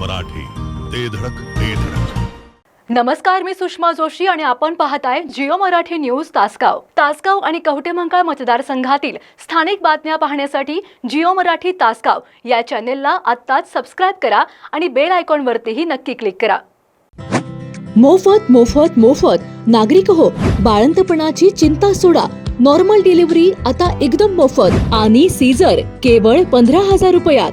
मराठी. ते धडक ते धडक. नमस्कार मी सुषमा जोशी आणि आपण पाहताय जिओ मराठी न्यूज तासगाव. तासगाव आणि कवटेमंकाळ मतदारसंघातील स्थानिक बातम्या पाहण्यासाठी जिओ मराठी तासगाव या चॅनेलला आत्ताच सबस्क्राईब करा आणि बेल आयकॉनवरतीही नक्की क्लिक करा. मोफत मोफत मोफत. नागरिक हो बाळंतपणाची चिंता सोडा. नॉर्मल डिलिव्हरी आता एकदम मोफत. आणि सीझर केवळ पंधरा हजार रुपयात.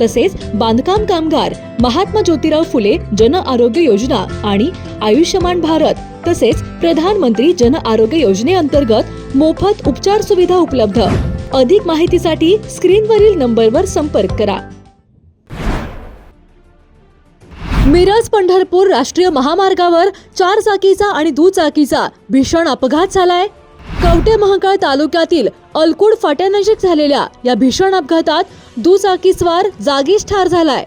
तसेच बांधकाम कामगार महात्मा ज्योतिराव फुले जन आरोग्य योजना आणि आयुष्यमान भारत तसेच प्रधानमंत्री जन आरोग्य योजनेअंतर्गत मोफत उपचार सुविधा उपलब्ध. अधिक माहितीसाठी स्क्रीनवरील नंबरवर संपर्क करा. मिरज पंढरपूर राष्ट्रीय महामार्गावर चार चाकीचा आणि दुचाकीचा भीषण अपघात झालाय. कवटे महाकाळ तालुक्यातील अलकुड फाट्यानजीक झालेल्या या भीषण अपघातात दुचाकीस्वार जागीच ठार झालाय.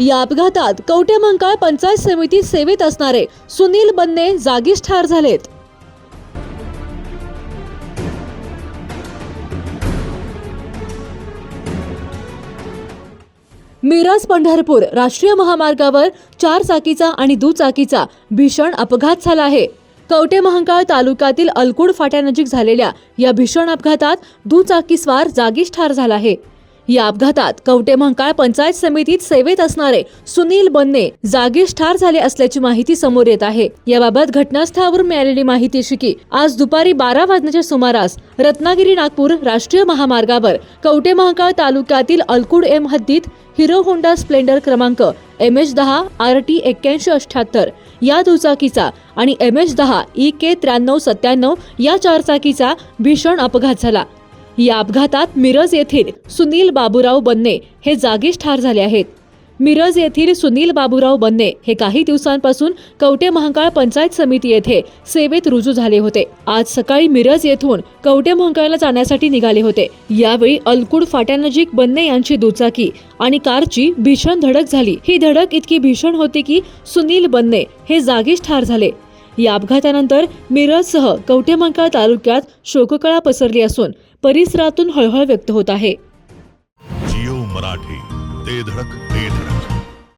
या अपघातात कवटे महाकाळ पंचायत समिती सेवेत असणारे सुनील बन्ने जागीच ठार झालेत. मिरज पंढरपूर राष्ट्रीय महामार्गावर चार चाकीचा आणि दुचाकीचा भीषण अपघात झाला आहे. कवटे महांकाळ तालुक्यातील अलकुड फाट्यानजीक झालेल्या या भीषण अपघातात दुचाकीस्वार जागीच ठार झाला आहे. या अपघातात कवटे महांकाळ पंचायत समितीत सेवेत असणारे सुनील बन्ने जागीच ठार झाले असल्याची माहिती समोर येत आहे. याबाबत घटनास्थळावरून मिळालेली माहिती अशी की आज दुपारी बारा वाजण्याच्या सुमारास रत्नागिरी नागपूर राष्ट्रीय महामार्गावर कवटे महांकाळ तालुक्यातील अलकुड एम हद्दीत हिरो होंडा स्प्लेंडर क्रमांक एम एच दहा आर टी एक्क्याऐंशी अठ्याहत्तर या दुचाकीचा आणि एम एच दहा ई के त्र्याण्णव सत्त्याण्णव या चारचाकीचा भीषण अपघात झाला. या अपघातात मिरज येथील सुनील बाबूराव बन्ने हे जागीच ठार झाले आहेत. मिरज येथील सुनील बाबूराव बन्ने हे काही दिवसांपासून कवटे महाकाळ पंचायत समिती येथे सेवेत रुजू झाले होते. आज सकाळी मिरज येथून कवटे महाकाळला जाण्यासाठी निघाले होते. यावेळी अलकुड फाट्यानजीक बन्ने यांची दुचाकी आणि कारची भीषण धडक झाली. ही धडक इतकी भीषण होती की सुनील बन्ने हे जागीच ठार झाले. या अपघातानंतर मिरजसह कवठे महाकाळ तालुक्यात शोककळा पसरली असून परिसरातून हळहळ व्यक्त होत आहे. जिओ मराठी ते धडक ते